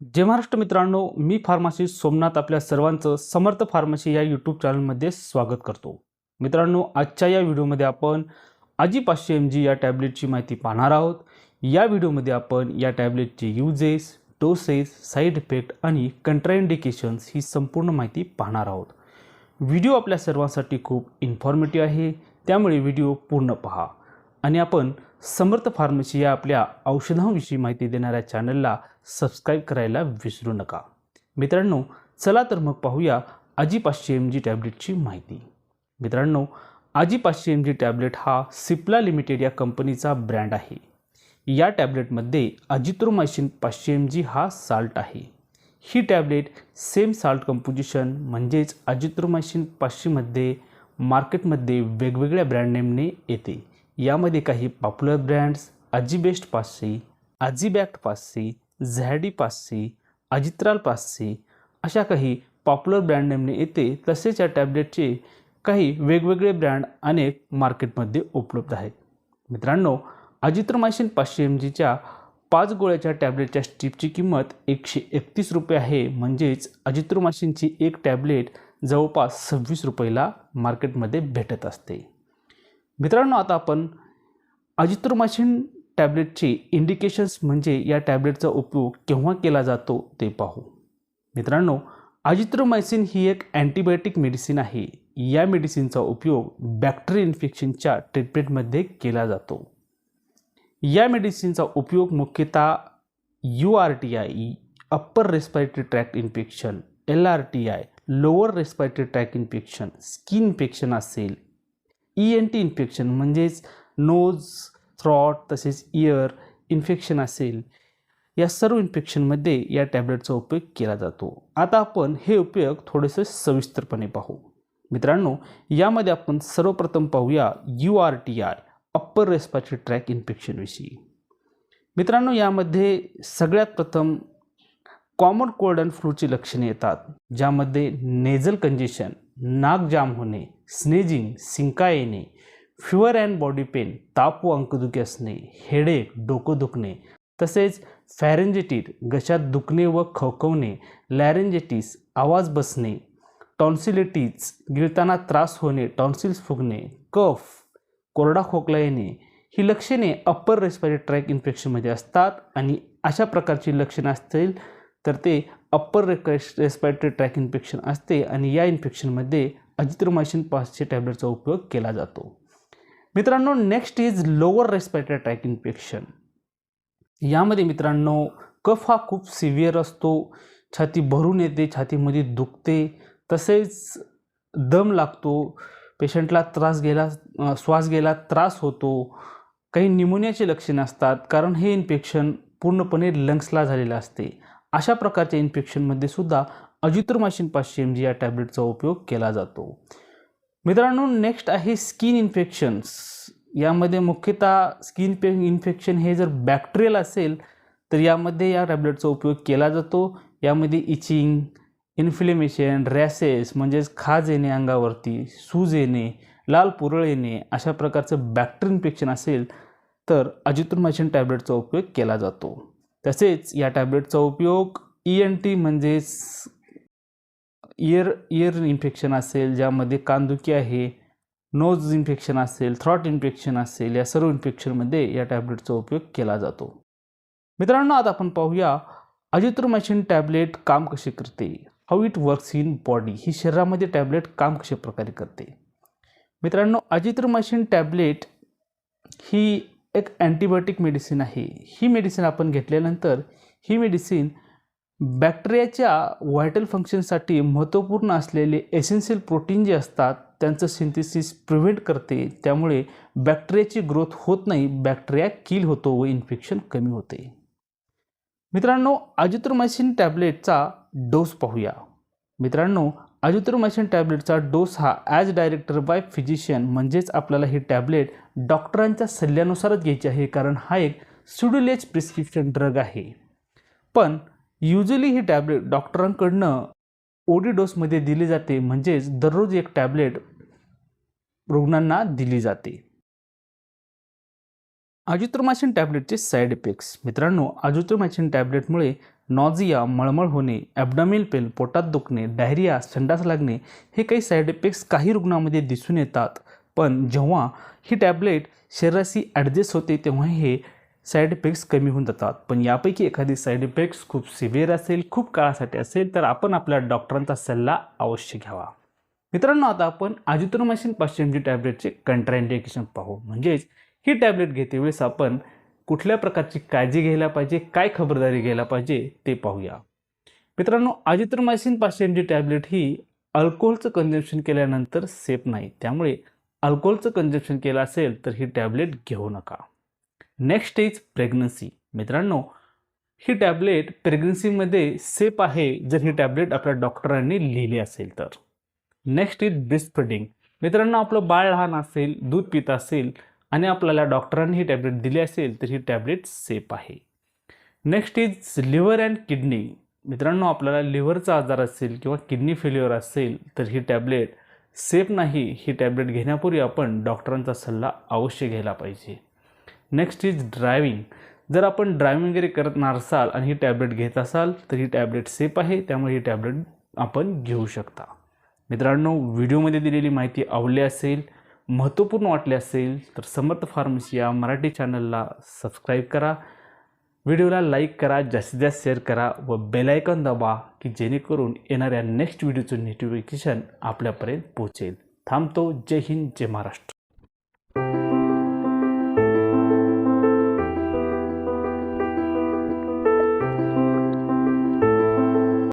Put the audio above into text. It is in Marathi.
जय महाराष्ट्र मित्रांनो मी फार्मासिस्ट सोमनाथ आपल्या सर्वांचं समर्थ फार्मसी या यूट्यूब चॅनलमध्ये स्वागत करतो. मित्रांनो आजच्या या व्हिडिओमध्ये आपण आजी पाचशे एम जी या टॅबलेटची माहिती पाहणार आहोत. या व्हिडिओमध्ये आपण या टॅबलेटचे युजेस डोसेस साईड इफेक्ट आणि कंट्राइंडिकेशन्स ही संपूर्ण माहिती पाहणार आहोत. व्हिडिओ आपल्या सर्वांसाठी खूप इन्फॉर्मेटिव्ह आहे. त्यामुळे व्हिडिओ पूर्ण पहा. आणि आपण समर्थ फार्मसी या आपल्या औषधांविषयी माहिती देणाऱ्या चॅनलला सबस्क्राईब करायला विसरू नका. मित्रांनो चला तर मग पाहूया आजी पाचशे एम जी टॅबलेटची माहिती. मित्रांनो आजी पाचशे एम जी टॅबलेट हा सिप्ला लिमिटेड या कंपनीचा ब्रँड आहे. या टॅबलेटमध्ये अजिथ्रोमायसिन पाचशे एम जी हा साल्ट आहे. ही टॅबलेट सेम साल्ट कंपोजिशन म्हणजेच अजिथ्रोमायसिन पाचशेमध्ये मार्केटमध्ये वेगवेगळ्या ब्रँड नेमने येते. यामध्ये काही पॉप्युलर ब्रँड्स आजी बेस्ट पाचशे आजी बॅक्ट पाचशे झॅडी पाचशे अजित्राल पाचशे अशा काही पॉप्युलर ब्रँड नेमने येते. तसेच या टॅबलेटचे काही वेगवेगळे ब्रँड अनेक मार्केटमध्ये उपलब्ध आहेत. मित्रांनो अजित्रमायसिन पाचशे एम जीच्या पाच गोळ्याच्या टॅबलेटच्या स्ट्रीपची किंमत एकशे एकतीस रुपये आहे. म्हणजेच अजिथ्रोमायसिनची एक टॅबलेट जवळपास सव्वीस रुपयाला मार्केटमध्ये भेटत असते. मित्रांनो आता आपण अजिथ्रोमायसिन टॅबलेटचे इंडिकेशन्स म्हणजे या टॅबलेटचा उपयोग केव्हा केला जातो ते पाहू. मित्रांनो अजिथ्रोमायसिन ही एक अँटीबायोटिक मेडिसिन आहे. या मेडिसिनचा उपयोग बॅक्टेरिया इन्फेक्शनच्या ट्रीटमेंटमध्ये केला जातो. या मेडिसिनचा उपयोग मुख्यतः U R T I upper respiratory tract infection L R T I lower respiratory tract infection skin infection असेल ई एन टी इन्फेक्शन म्हणजेच नोज थ्रॉट तसेच इयर इन्फेक्शन असेल. या सर्व इन्फेक्शनमध्ये या टॅबलेटचा उपयोग केला जातो. आता आपण हे उपयोग थोडेसे सविस्तरपणे पाहू. मित्रांनो यामध्ये आपण सर्वप्रथम पाहूया U R T I upper रेस्पाची tract इन्फेक्शनविषयी मित्रांनो यामध्ये सगळ्यात प्रथम कॉमन कोल्ड अँड फ्लूची लक्षणे येतात ज्यामध्ये नेझल कंजेशन नाक जाम होणे स्नेजिंग सिंका येणे फिवर अँड बॉडी पेन ताप व अंकदुखी असणे हेडेक डोकं दुखणे तसेच फॅरेंजेटीर घशात दुखणे व खवखवणे लॅरेंजेटिस आवाज बसणे टॉन्सिलिटीज गिळताना त्रास होणे टॉन्सिल्स फुगणे कफ कोरडा खोकला येणे ही लक्षणे अप्पर रेस्पिरेटरी ट्रॅक इन्फेक्शनमध्ये असतात आणि अशा प्रकारची लक्षणं असतील तर ते अप्पर रेस्पिरेटरी ट्रॅक इन्फेक्शन असते आणि या इन्फेक्शनमध्ये अजिथ्रोमायसिन पाचशे टॅबलेटचा उपयोग केला जातो. मित्रांनो next is lower respiratory tract infection यामध्ये मित्रांनो कफ हा खूप सिव्हिअर असतो छाती भरून येते छातीमध्ये दुखते तसेच दम लागतो पेशंटला त्रास गेला श्वास गेला त्रास होतो काही निमोनियाचे लक्षणे असतात कारण हे इन्फेक्शन पूर्णपणे लंग्सला झालेलं असते. अशा प्रकारच्या इन्फेक्शनमध्ये सुद्धा अजिथ्रोमायसिन पाचशे एम जी या टॅबलेटचा उपयोग केला जातो. मित्रांनो नेक्स्ट आहे स्किन इन्फेक्शन्स यामध्ये मुख्यतः स्किन पे इन्फेक्शन हे जर बॅक्टेरियल असेल तर यामध्ये या टॅबलेटचा उपयोग केला जातो. यामध्ये इचिंग इन्फ्लेमेशन रॅसेस म्हणजेच खाज येणे अंगावरती सूज येणे लाल पुरळ येणे अशा प्रकारचं बॅक्टेरियल इन्फेक्शन असेल तर अजिथ्रोमायसिन टॅबलेटचा उपयोग केला जातो. तसेच या टॅबलेटचा उपयोग ई एन टी म्हणजेच इयर इयर इन्फेक्शन असेल ज्यामध्ये कानदुखी आहे नोज इन्फेक्शन असेल थ्रॉट इन्फेक्शन असेल या सर्व इन्फेक्शनमध्ये या टॅबलेटचा उपयोग केला जातो. मित्रांनो आता आपण पाहूया अजिथ्रोमायसिन टॅबलेट काम कसे करते? How it works in body ही शरीरामध्ये टॅबलेट काम कशा प्रकारे करते? मित्रांनो अजिथ्रोमायसिन टॅबलेट ही एक अँटीबायोटिक मेडिसिन आहे. ही मेडिसिन आपण घेतल्यानंतर ही मेडिसिन बॅक्टेरियाच्या व्हायटल फंक्शनसाठी महत्त्वपूर्ण असलेले एसेन्शियल प्रोटीन जे असतात त्यांचं सिंथेसिस प्रिव्हेंट करते. त्यामुळे बॅक्टेरियाची ग्रोथ होत नाही बॅक्टेरिया किल होतो व इन्फेक्शन कमी होते. मित्रांनो अजिथ्रोमायसिन टॅबलेटचा डोस पाहूया. मित्रांनो अजिथ्रोमायसिन टॅबलेटचा डोस हा ॲज डायरेक्टर बाय फिजिशियन म्हणजेच आपल्याला ही टॅबलेट डॉक्टरांच्या सल्ल्यानुसारच घ्यायची आहे कारण हा एक सुड्युलेज प्रिस्क्रिप्शन ड्रग आहे. पण युजली ही टॅबलेट डॉक्टरांकडनं ओडी डोसमध्ये दिली जाते म्हणजेच दररोज एक टॅबलेट रुग्णांना दिली जाते. अजिथ्रोमायसिन टॅबलेटचे साईड इफेक्ट्स. मित्रांनो अजिथ्रोमायसिन टॅबलेटमुळे नॉझिया मळमळ होणे ॲबडॉमिल पेन पोटात दुखणे डायरिया संडास लागणे हे काही साईड इफेक्ट्स काही रुग्णामध्ये दिसून येतात. पण जेव्हा ही टॅबलेट शरीराशी ॲडजस्ट होते तेव्हा हे साईड इफेक्ट्स कमी होऊन जातात. पण यापैकी एखादी साईड इफेक्ट्स खूप सिव्हिअर असेल खूप काळासाठी असेल तर आपण आपल्या डॉक्टरांचा सल्ला अवश्य घ्यावा. मित्रांनो आता आपण आजिथ्रोमायसिन पाचशे एम जी टॅबलेटचे कंट्राइंडिकेशन पाहू. म्हणजेच ही टॅबलेट घेते वेळेस आपण कुठल्या प्रकारची काळजी घ्यायला पाहिजे काय खबरदारी घ्यायला पाहिजे ते पाहूया. मित्रांनो आजित्रमायसिन पाचशे एम जी टॅबलेट ही अल्कोहोलचं कन्झम्पशन केल्यानंतर सेफ नाही. त्यामुळे अल्कोहोलचं कन्झम्पशन केलं असेल तर ही टॅबलेट घेऊ नका. नेक्स्ट इज प्रेग्नन्सी मित्रांनो ही टॅबलेट प्रेग्नन्सीमध्ये सेफ आहे जर ही टॅबलेट आपल्या डॉक्टरांनी लिहिली असेल तर. नेक्स्ट इज ब्रेस्ट फिडिंग मित्रांनो आपलं बाळ लहान असेल दूध पित असेल आणि आपल्याला डॉक्टरांनी ही टॅबलेट दिली असेल तर ही टॅबलेट सेफ आहे. Next is liver and kidney. मित्रांनो आपल्याला लिव्हरचा आजार असेल किंवा किडनी फेल्युअर असेल तर ही टॅबलेट सेफ नाही. ही टॅबलेट घेण्यापूर्वी आपण डॉक्टरांचा सल्ला अवश्य घ्यायला पाहिजे. नेक्स्ट इज ड्रायव्हिंग जर आपण ड्रायव्हिंग वगैरे करत नसाल आणि ही टॅबलेट घेत असाल तर ही टॅबलेट सेफ आहे त्यामुळे ही टॅबलेट आपण घेऊ शकता. मित्रांनो व्हिडिओमध्ये दिलेली माहिती आवडली असेल महत्त्वपूर्ण वाटले असेल तर समर्थ फार्मसी या मराठी चॅनलला सबस्क्राईब करा. व्हिडिओला लाईक करा जास्तीत जास्त शेअर करा व बेलायकॉन दाबा की जेणेकरून येणाऱ्या नेक्स्ट व्हिडिओचं नोटिफिकेशन आपल्यापर्यंत पोहोचेल. थांबतो. जय हिंद जय महाराष्ट्र.